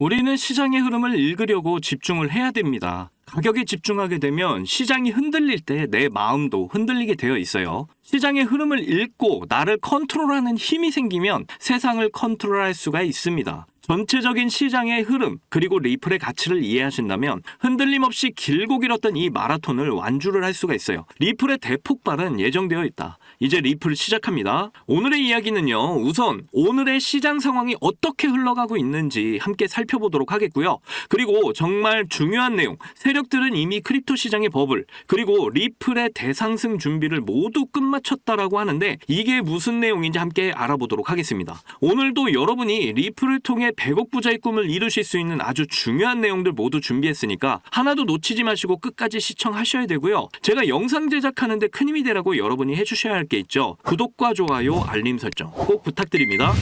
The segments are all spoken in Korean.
우리는 시장의 흐름을 읽으려고 집중을 해야 됩니다. 가격에 집중하게 되면 시장이 흔들릴 때 내 마음도 흔들리게 되어 있어요. 시장의 흐름을 읽고 나를 컨트롤하는 힘이 생기면 세상을 컨트롤할 수가 있습니다. 전체적인 시장의 흐름 그리고 리플의 가치를 이해하신다면 흔들림 없이 길고 길었던 이 마라톤을 완주를 할 수가 있어요. 리플의 대폭발은 예정되어 있다. 이제 리플 시작합니다. 오늘의 이야기는요. 우선 오늘의 시장 상황이 어떻게 흘러가고 있는지 함께 살펴보도록 하겠고요. 그리고 정말 중요한 내용, 세 력들은 이미 크립토 시장의 버블, 그리고 리플의 대상승 준비를 모두 끝마쳤다라고 하는데 이게 무슨 내용인지 함께 알아보도록 하겠습니다. 오늘도 여러분이 리플을 통해 100억 부자의 꿈을 이루실 수 있는 아주 중요한 내용들 모두 준비했으니까 하나도 놓치지 마시고 끝까지 시청하셔야 되고요. 제가 영상 제작하는데 큰 힘이 되라고 여러분이 해주셔야 할 게 있죠. 구독과 좋아요, 알림 설정 꼭 부탁드립니다.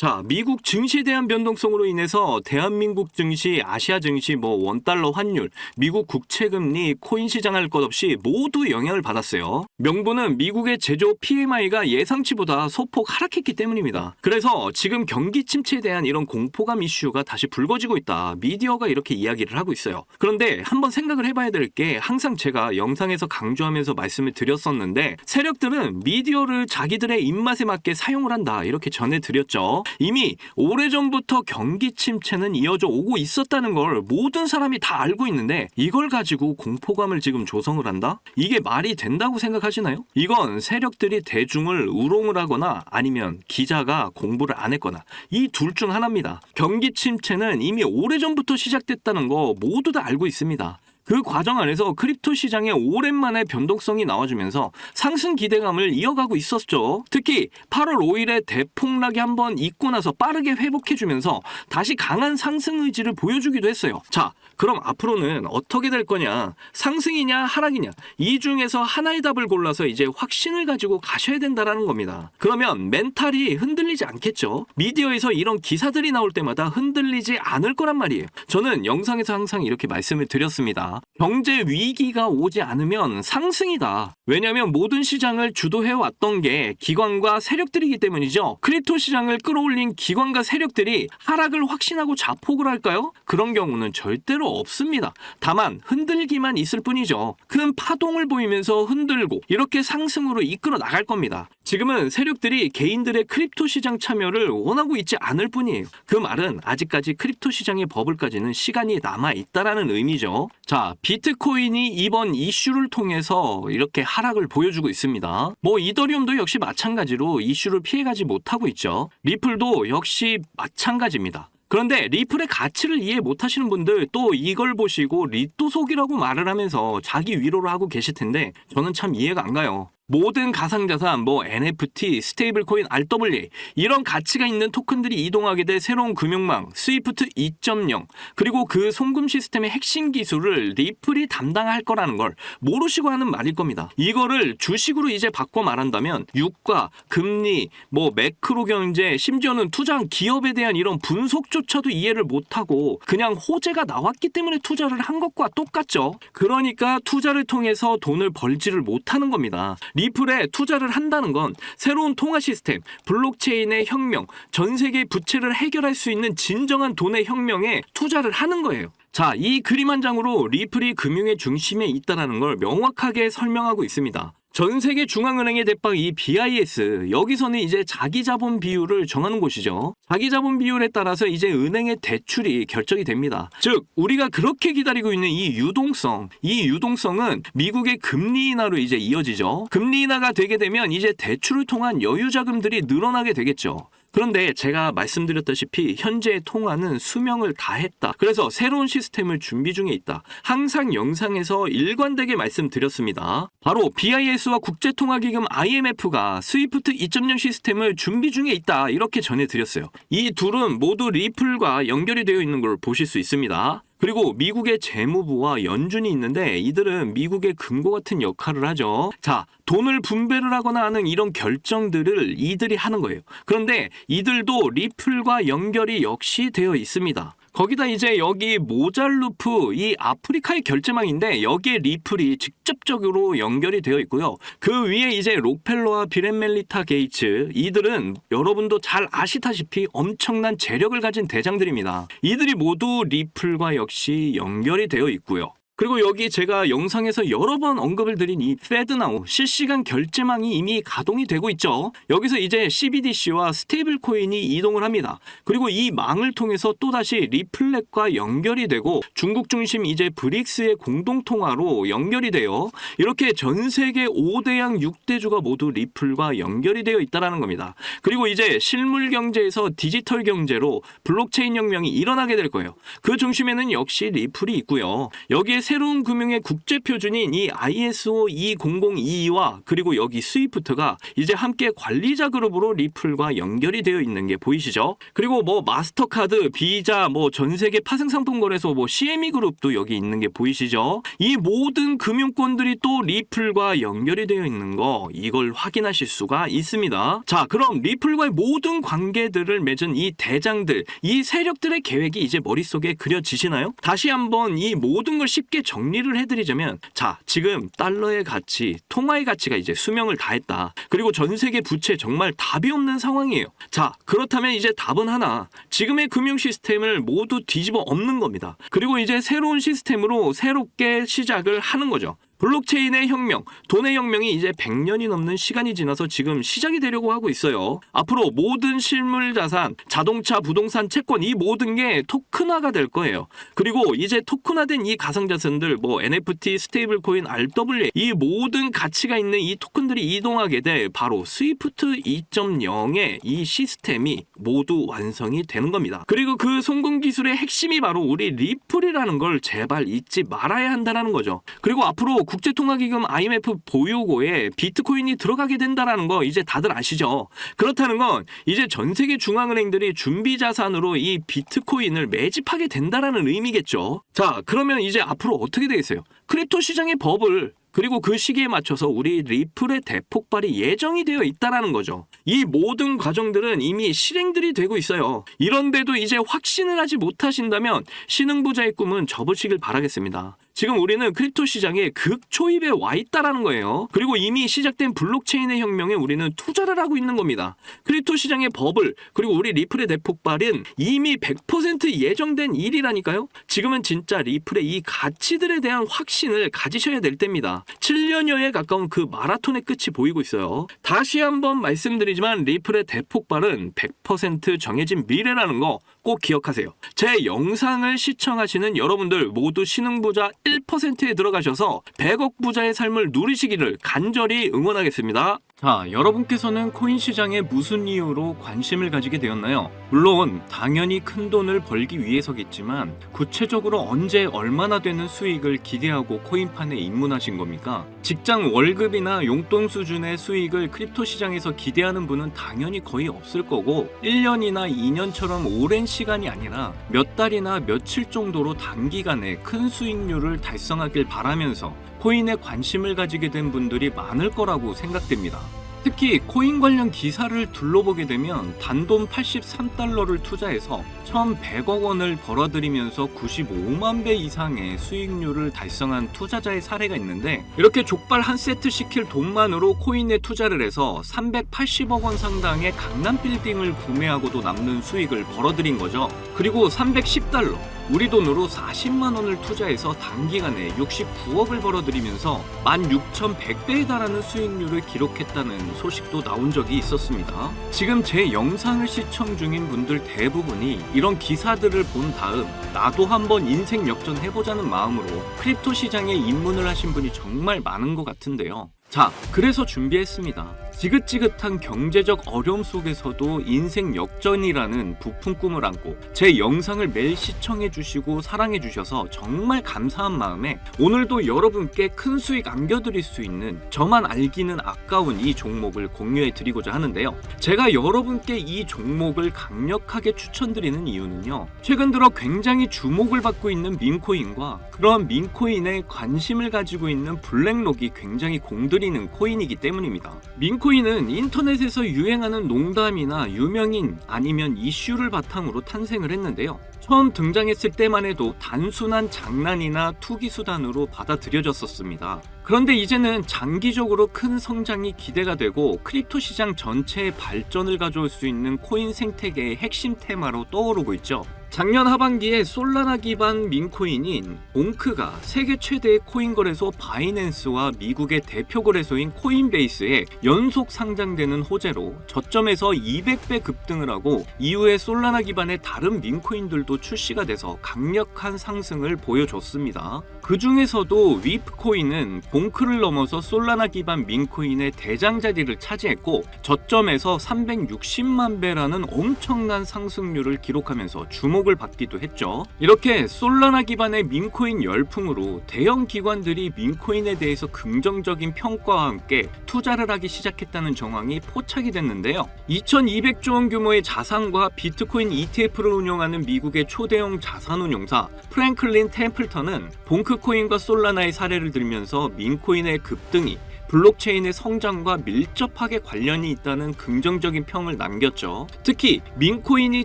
자, 미국 증시에 대한 변동성으로 인해서 대한민국 증시, 아시아 증시, 뭐 원달러 환율, 미국 국채 금리, 코인 시장 할 것 없이 모두 영향을 받았어요. 명분은 미국의 제조 PMI가 예상치보다 소폭 하락했기 때문입니다. 그래서 지금 경기 침체에 대한 이런 공포감 이슈가 다시 불거지고 있다. 미디어가 이렇게 이야기를 하고 있어요. 그런데 한번 생각을 해봐야 될 게 항상 제가 영상에서 강조하면서 말씀을 드렸었는데 세력들은 미디어를 자기들의 입맛에 맞게 사용을 한다. 이렇게 전해드렸죠. 이미 오래전부터 경기 침체는 이어져 오고 있었다는 걸 모든 사람이 다 알고 있는데 이걸 가지고 공포감을 지금 조성을 한다? 이게 말이 된다고 생각하시나요? 이건 세력들이 대중을 우롱을 하거나 아니면 기자가 공부를 안 했거나 이 둘 중 하나입니다. 경기 침체는 이미 오래전부터 시작됐다는 거 모두 다 알고 있습니다. 그 과정 안에서 크립토 시장에 오랜만에 변동성이 나와주면서 상승 기대감을 이어가고 있었죠. 특히 8월 5일에 대폭락이 한번 있고 나서 빠르게 회복해주면서 다시 강한 상승 의지를 보여주기도 했어요. 자, 그럼 앞으로는 어떻게 될 거냐? 상승이냐 하락이냐? 이 중에서 하나의 답을 골라서 이제 확신을 가지고 가셔야 된다라는 겁니다. 그러면 멘탈이 흔들리지 않겠죠? 미디어에서 이런 기사들이 나올 때마다 흔들리지 않을 거란 말이에요. 저는 영상에서 항상 이렇게 말씀을 드렸습니다. 경제 위기가 오지 않으면 상승이다. 왜냐하면 모든 시장을 주도해 왔던 게 기관과 세력들이기 때문이죠. 크립토 시장을 끌어올린 기관과 세력들이 하락을 확신하고 자폭을 할까요? 그런 경우는 절대로 없습니다. 다만 흔들기만 있을 뿐이죠. 큰 파동을 보이면서 흔들고 이렇게 상승으로 이끌어 나갈 겁니다. 지금은 세력들이 개인들의 크립토 시장 참여를 원하고 있지 않을 뿐이에요. 그 말은 아직까지 크립토 시장의 버블까지는 시간이 남아 있다라는 의미죠. 자, 비트코인이 이번 이슈를 통해서 이렇게 하락을 보여주고 있습니다. 뭐 이더리움도 역시 마찬가지로 이슈를 피해가지 못하고 있죠. 리플도 역시 마찬가지입니다. 그런데 리플의 가치를 이해 못하시는 분들 또 이걸 보시고 리또 속이라고 말을 하면서 자기 위로를 하고 계실 텐데 저는 참 이해가 안 가요. 모든 가상자산, 뭐 NFT, 스테이블 코인, RWA 이런 가치가 있는 토큰들이 이동하게 될 새로운 금융망 스위프트 2.0 그리고 그 송금 시스템의 핵심 기술을 리플이 담당할 거라는 걸 모르시고 하는 말일 겁니다. 이거를 주식으로 이제 바꿔 말한다면 유가, 금리, 뭐 매크로 경제, 심지어는 투자한 기업에 대한 이런 분석조차도 이해를 못하고 그냥 호재가 나왔기 때문에 투자를 한 것과 똑같죠. 그러니까 투자를 통해서 돈을 벌지를 못하는 겁니다. 리플에 투자를 한다는 건 새로운 통화 시스템, 블록체인의 혁명, 전 세계 부채를 해결할 수 있는 진정한 돈의 혁명에 투자를 하는 거예요. 자, 이 그림 한 장으로 리플이 금융의 중심에 있다는 걸 명확하게 설명하고 있습니다. 전 세계 중앙은행의 대빵 이 BIS 여기서는 이제 자기 자본 비율을 정하는 곳이죠. 자기 자본 비율에 따라서 이제 은행의 대출이 결정이 됩니다. 즉 우리가 그렇게 기다리고 있는 이 유동성, 이 유동성은 미국의 금리 인하로 이제 이어지죠. 금리 인하가 되게 되면 이제 대출을 통한 여유 자금들이 늘어나게 되겠죠. 그런데 제가 말씀드렸다시피 현재의 통화는 수명을 다했다. 그래서 새로운 시스템을 준비 중에 있다. 항상 영상에서 일관되게 말씀드렸습니다. 바로 BIS와 국제통화기금 IMF가 스위프트 2.0 시스템을 준비 중에 있다. 이렇게 전해드렸어요. 이 둘은 모두 리플과 연결이 되어 있는 걸 보실 수 있습니다. 그리고 미국의 재무부와 연준이 있는데 이들은 미국의 금고 같은 역할을 하죠. 자, 돈을 분배를 하거나 하는 이런 결정들을 이들이 하는 거예요. 그런데 이들도 리플과 연결이 역시 되어 있습니다. 거기다 이제 여기 모잘루프 이 아프리카의 결제망인데 여기에 리플이 직접적으로 연결이 되어 있고요. 그 위에 이제 록펠러와 비렌멜리타 게이츠 이들은 여러분도 잘 아시다시피 엄청난 재력을 가진 대장들입니다. 이들이 모두 리플과 역시 연결이 되어 있고요. 그리고 여기 제가 영상에서 여러 번 언급을 드린 이 페드나우 실시간 결제망이 이미 가동이 되고 있죠. 여기서 이제 CBDC와 스테이블 코인이 이동을 합니다. 그리고 이 망을 통해서 또다시 리플렛과 연결이 되고 중국 중심 이제 브릭스의 공동 통화로 연결이 돼요. 이렇게 전 세계 5대양 6대주가 모두 리플과 연결이 되어 있다라는 겁니다. 그리고 이제 실물 경제에서 디지털 경제로 블록체인 혁명이 일어나게 될 거예요. 그 중심에는 역시 리플이 있고요. 여기에 새로운 금융의 국제 표준인 이 ISO 20022와 그리고 여기 스위프트가 이제 함께 관리자 그룹으로 리플과 연결이 되어 있는 게 보이시죠? 그리고 뭐 마스터카드, 비자, 뭐 전 세계 파생 상품 거래소 뭐 CME 그룹도 여기 있는 게 보이시죠? 이 모든 금융권들이 또 리플과 연결이 되어 있는 거 이걸 확인하실 수가 있습니다. 자, 그럼 리플과의 모든 관계들을 맺은 이 대장들, 이 세력들의 계획이 이제 머릿속에 그려지시나요? 다시 한번 이 모든 걸 쉽게 정리를 해드리자면 자, 지금 달러의 가치, 통화의 가치가 이제 수명을 다했다. 그리고 전 세계 부채 정말 답이 없는 상황이에요. 자, 그렇다면 이제 답은 하나. 지금의 금융 시스템을 모두 뒤집어 엎는 겁니다. 그리고 이제 새로운 시스템으로 새롭게 시작을 하는 거죠. 블록체인의 혁명, 돈의 혁명이 이제 100년이 넘는 시간이 지나서 지금 시작이 되려고 하고 있어요. 앞으로 모든 실물 자산, 자동차, 부동산, 채권 이 모든 게 토큰화가 될 거예요. 그리고 이제 토큰화된 이 가상 자산들 뭐 NFT, 스테이블 코인, RWA 이 모든 가치가 있는 이 토큰들이 이동하게 될 바로 스위프트 2.0의 이 시스템이 모두 완성이 되는 겁니다. 그리고 그 송금 기술의 핵심이 바로 우리 리플이라는 걸 제발 잊지 말아야 한다는 거죠. 그리고 앞으로 국제통화기금 IMF 보유고에 비트코인이 들어가게 된다라는 거 이제 다들 아시죠? 그렇다는 건 이제 전 세계 중앙은행들이 준비 자산으로 이 비트코인을 매집하게 된다라는 의미겠죠. 자, 그러면 이제 앞으로 어떻게 되겠어요? 크립토 시장의 버블 그리고 그 시기에 맞춰서 우리 리플의 대폭발이 예정이 되어 있다라는 거죠. 이 모든 과정들은 이미 실행들이 되고 있어요. 이런데도 이제 확신을 하지 못하신다면 신흥부자의 꿈은 접으시길 바라겠습니다. 지금 우리는 크립토 시장의 극초입에 와 있다라는 거예요. 그리고 이미 시작된 블록체인의 혁명에 우리는 투자를 하고 있는 겁니다. 크립토 시장의 버블 그리고 우리 리플의 대폭발은 이미 100% 예정된 일이라니까요. 지금은 진짜 리플의 이 가치들에 대한 확신을 가지셔야 될 때입니다. 7년여에 가까운 그 마라톤의 끝이 보이고 있어요. 다시 한번 말씀드리지만 리플의 대폭발은 100% 정해진 미래라는 거 꼭 기억하세요. 제 영상을 시청하시는 여러분들 모두 신흥부자 1%에 들어가셔서 100억 부자의 삶을 누리시기를 간절히 응원하겠습니다. 자, 여러분께서는 코인 시장에 무슨 이유로 관심을 가지게 되었나요? 물론 당연히 큰 돈을 벌기 위해서겠지만 구체적으로 언제 얼마나 되는 수익을 기대하고 코인판에 입문하신 겁니까? 직장 월급이나 용돈 수준의 수익을 크립토 시장에서 기대하는 분은 당연히 거의 없을 거고 1년이나 2년처럼 오랜 시간이 아니라 몇 달이나 며칠 정도로 단기간에 큰 수익률을 달성하길 바라면서 코인에 관심을 가지게 된 분들이 많을 거라고 생각됩니다. 특히 코인 관련 기사를 둘러보게 되면 단돈 83달러를 투자해서 1,100억 원을 벌어들이면서 95만 배 이상의 수익률을 달성한 투자자의 사례가 있는데 이렇게 족발 한 세트 시킬 돈만으로 코인에 투자를 해서 380억 원 상당의 강남 빌딩을 구매하고도 남는 수익을 벌어들인 거죠. 그리고 310달러 우리 돈으로 40만 원을 투자해서 단기간에 69억을 벌어들이면서 16,100배에 달하는 수익률을 기록했다는 소식도 나온 적이 있었습니다. 지금 제 영상을 시청 중인 분들 대부분이 이런 기사들을 본 다음 나도 한번 인생 역전해보자는 마음으로 크립토 시장에 입문을 하신 분이 정말 많은 것 같은데요. 자, 그래서 준비했습니다. 지긋지긋한 경제적 어려움 속에서도 인생 역전이라는 부푼 꿈을 안고 제 영상을 매일 시청해 주시고 사랑해 주셔서 정말 감사한 마음에 오늘도 여러분께 큰 수익 안겨드릴 수 있는 저만 알기는 아까운 이 종목을 공유해 드리고자 하는데요. 제가 여러분께 이 종목을 강력하게 추천드리는 이유는요. 최근 들어 굉장히 주목을 받고 있는 민코인과 그런 민코인에 관심을 가지고 있는 블랙록이 굉장히 공들이는 코인이기 때문입니다. 민코 인은 인터넷에서 유행하는 농담이나 유명인 아니면 이슈를 바탕으로 탄생을 했는데요. 처음 등장했을 때만 해도 단순한 장난이나 투기 수단으로 받아들여졌었습니다. 그런데 이제는 장기적으로 큰 성장이 기대가 되고 크립토 시장 전체의 발전을 가져올 수 있는 코인 생태계의 핵심 테마로 떠오르고 있죠. 작년 하반기에 솔라나 기반 민코인인 봉크가 세계 최대의 코인 거래소 바이낸스와 미국의 대표 거래소인 코인베이스에 연속 상장되는 호재로 저점에서 200배 급등을 하고 이후에 솔라나 기반의 다른 민코인들도 출시가 돼서 강력한 상승을 보여줬습니다. 그 중에서도 위프 코인은 봉크를 넘어서 솔라나 기반 민코인의 대장 자리를 차지했고 저점에서 360만 배라는 엄청난 상승률을 기록하면서 주목을 받기도 했죠. 이렇게 솔라나 기반의 민코인 열풍으로 대형 기관들이 민코인에 대해서 긍정적인 평가와 함께 투자를 하기 시작했다는 정황이 포착이 됐는데요. 2200조 원 규모의 자산과 비트코인 ETF를 운영하는 미국의 초대형 자산운용사 프랭클린 템플턴은 봉크 코인과 솔라나의 사례를 들면서 민코인의 급등이 블록체인의 성장과 밀접하게 관련이 있다는 긍정적인 평을 남겼죠. 특히 민코인이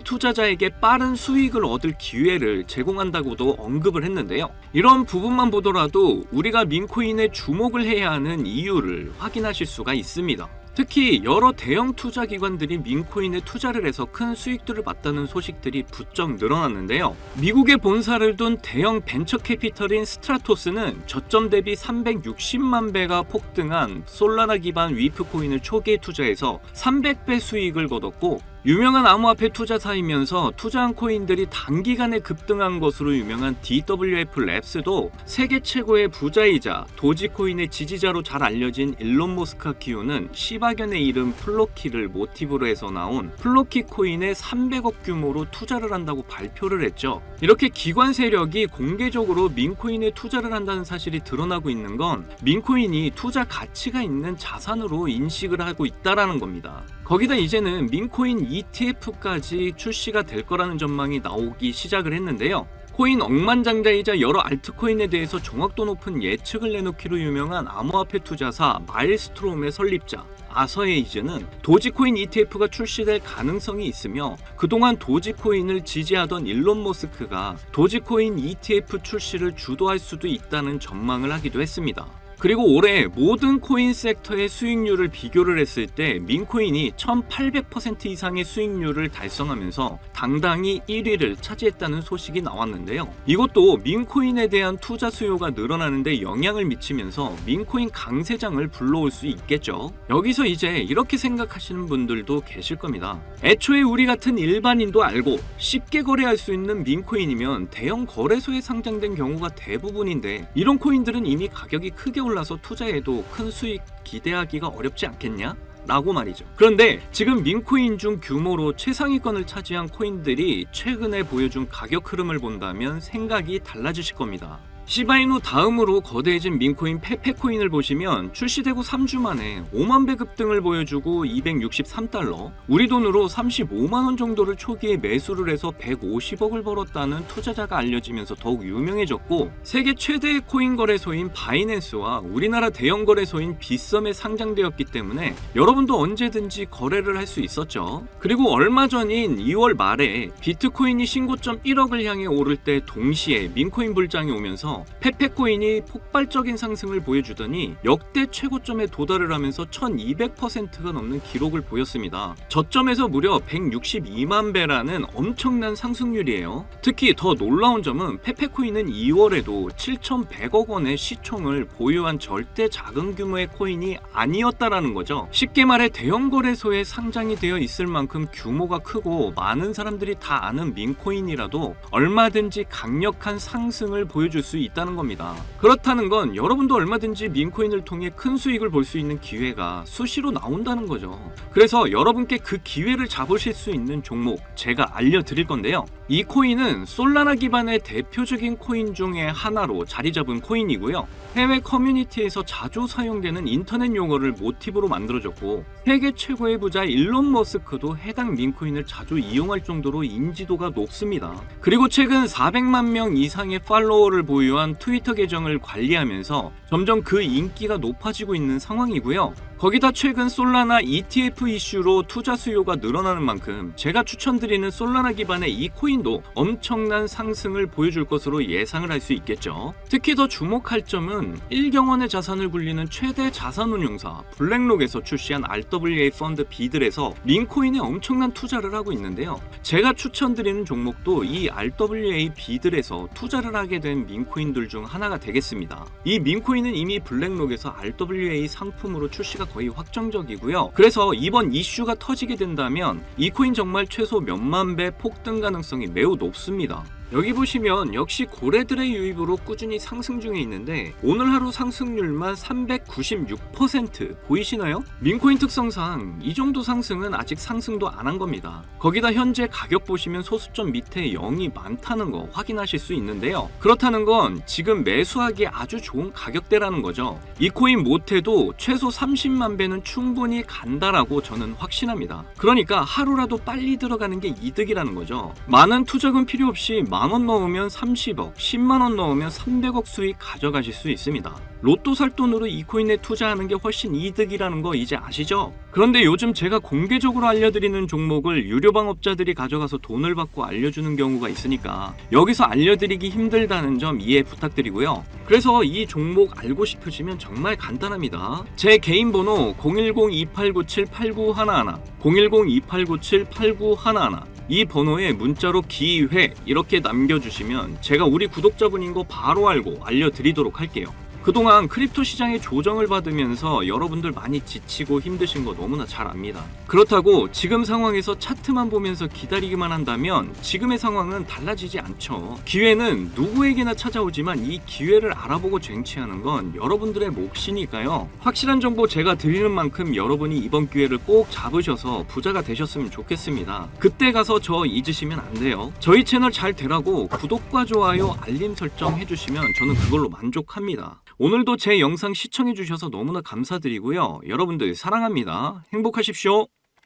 투자자에게 빠른 수익을 얻을 기회를 제공한다고도 언급을 했는데요. 이런 부분만 보더라도 우리가 민코인에 주목을 해야 하는 이유를 확인하실 수가 있습니다. 특히 여러 대형 투자 기관들이 민코인에 투자를 해서 큰 수익들을 봤다는 소식들이 부쩍 늘어났는데요. 미국에 본사를 둔 대형 벤처 캐피털인 스트라토스는 저점 대비 360만 배가 폭등한 솔라나 기반 위프 코인을 초기에 투자해서 300배 수익을 거뒀고 유명한 암호화폐 투자사이면서 투자한 코인들이 단기간에 급등한 것으로 유명한 DWF 랩스도 세계 최고의 부자이자 도지코인의 지지자로 잘 알려진 일론 머스크가 키우는 시바견의 이름 플로키를 모티브로 해서 나온 플로키 코인에 300억 규모로 투자를 한다고 발표를 했죠. 이렇게 기관 세력이 공개적으로 민코인에 투자를 한다는 사실이 드러나고 있는 건 민코인이 투자 가치가 있는 자산으로 인식을 하고 있다라는 겁니다. 거기다 이제는 민코인 ETF까지 출시가 될 거라는 전망이 나오기 시작을 했는데요. 코인 억만장자이자 여러 알트코인에 대해서 정확도 높은 예측을 내놓기로 유명한 암호화폐 투자사 마일스트롬의 설립자 아서에이즈는 도지코인 ETF가 출시될 가능성이 있으며 그동안 도지코인을 지지하던 일론 머스크가 도지코인 ETF 출시를 주도할 수도 있다는 전망을 하기도 했습니다. 그리고 올해 모든 코인 섹터의 수익률을 비교를 했을 때 민코인이 1800% 이상의 수익률을 달성하면서 당당히 1위를 차지했다는 소식이 나왔는데요. 이것도 민코인에 대한 투자 수요가 늘어나는데 영향을 미치면서 민코인 강세장을 불러올 수 있겠죠. 여기서 이제 이렇게 생각하시는 분들도 계실 겁니다. 애초에 우리 같은 일반인도 알고 쉽게 거래할 수 있는 민코인이면 대형 거래소에 상장된 경우가 대부분인데 이런 코인들은 이미 가격이 크게 올라 서 투자해도 큰 수익 기대하기가 어렵지 않겠냐? 라고 말이죠. 그런데 지금 민코인 중 규모로 최상위권을 차지한 코인들이 최근에 보여준 가격 흐름을 본다면 생각이 달라지실 겁니다. 시바이누 다음으로 거대해진 민코인 페페코인을 보시면 출시되고 3주 만에 5만 배 급등을 보여주고 263달러, 우리 돈으로 35만 원 정도를 초기에 매수를 해서 150억을 벌었다는 투자자가 알려지면서 더욱 유명해졌고 세계 최대의 코인 거래소인 바이낸스와 우리나라 대형 거래소인 빗썸에 상장되었기 때문에 여러분도 언제든지 거래를 할 수 있었죠. 그리고 얼마 전인 2월 말에 비트코인이 신고점 1억을 향해 오를 때 동시에 민코인 불장이 오면서 페페코인이 폭발적인 상승을 보여주더니 역대 최고점에 도달을 하면서 1200%가 넘는 기록을 보였습니다. 저점에서 무려 162만 배라는 엄청난 상승률이에요. 특히 더 놀라운 점은 페페코인은 2월에도 7,100억 원의 시총을 보유한 절대 작은 규모의 코인이 아니었다라는 거죠. 쉽게 말해 대형 거래소에 상장이 되어 있을 만큼 규모가 크고 많은 사람들이 다 아는 민코인이라도 얼마든지 강력한 상승을 보여줄 수 있다는 겁니다. 그렇다는 건 여러분도 얼마든지 민코인을 통해 큰 수익을 볼 수 있는 기회가 수시로 나온다는 거죠. 그래서 여러분께 그 기회를 잡으실 수 있는 종목 제가 알려드릴 건데요. 이 코인은 솔라나 기반의 대표적인 코인 중에 하나로 자리 잡은 코인이고요. 해외 커뮤니티에서 자주 사용되는 인터넷 용어를 모티브로 만들어졌고 세계 최고의 부자 일론 머스크도 해당 민코인을 자주 이용할 정도로 인지도가 높습니다. 그리고 최근 400만 명 이상의 팔로워를 보유 한 트위터 계정을 관리하면서 점점 그 인기가 높아지고 있는 상황이고요. 거기다 최근 솔라나 ETF 이슈로 투자 수요가 늘어나는 만큼 제가 추천드리는 솔라나 기반의 이 코인도 엄청난 상승을 보여줄 것으로 예상을 할 수 있겠죠. 특히 더 주목할 점은 1경원의 자산을 굴리는 최대 자산운용사 블랙록에서 출시한 RWA 펀드 비들에서 링코인에 엄청난 투자를 하고 있는데요. 제가 추천드리는 종목도 이 RWA 비들에서 투자를 하게 된 민코인들 중 하나가 되겠습니다. 이 민코인은 이미 블랙록에서 RWA 상품으로 출시가 거의 확정적이고요. 그래서 이번 이슈가 터지게 된다면 이 코인 정말 최소 몇만 배 폭등 가능성이 매우 높습니다. 여기 보시면 역시 고래들의 유입으로 꾸준히 상승 중에 있는데 오늘 하루 상승률만 396% 보이시나요? 민코인 특성상 이 정도 상승은 아직 상승도 안 한 겁니다. 거기다 현재 가격 보시면 소수점 밑에 0이 많다는 거 확인하실 수 있는데요. 그렇다는 건 지금 매수하기 아주 좋은 가격대라는 거죠. 이 코인 못해도 최소 30만 배는 충분히 간다라고 저는 확신합니다. 그러니까 하루라도 빨리 들어가는 게 이득이라는 거죠. 많은 투자금 필요 없이 만원 넣으면 30억, 10만 원 넣으면 300억 수익 가져가실 수 있습니다. 로또 살 돈으로 이 코인에 투자하는 게 훨씬 이득이라는 거 이제 아시죠? 그런데 요즘 제가 공개적으로 알려드리는 종목을 유료 방업자들이 가져가서 돈을 받고 알려주는 경우가 있으니까 여기서 알려드리기 힘들다는 점 이해 부탁드리고요. 그래서 이 종목 알고 싶으시면 정말 간단합니다. 제 개인 번호 010-2897-8911 010-2897-8911 이 번호에 문자로 기회 이렇게 남겨주시면 제가 우리 구독자분인 거 바로 알고 알려드리도록 할게요. 그동안 크립토 시장의 조정을 받으면서 여러분들 많이 지치고 힘드신 거 너무나 잘 압니다. 그렇다고 지금 상황에서 차트만 보면서 기다리기만 한다면 지금의 상황은 달라지지 않죠. 기회는 누구에게나 찾아오지만 이 기회를 알아보고 쟁취하는 건 여러분들의 몫이니까요. 확실한 정보 제가 드리는 만큼 여러분이 이번 기회를 꼭 잡으셔서 부자가 되셨으면 좋겠습니다. 그때 가서 저 잊으시면 안 돼요. 저희 채널 잘 되라고 구독과 좋아요, 알림 설정 해주시면 저는 그걸로 만족합니다. 오늘도 제 영상 시청해주셔서 너무나 감사드리고요. 여러분들 사랑합니다. 행복하십시오.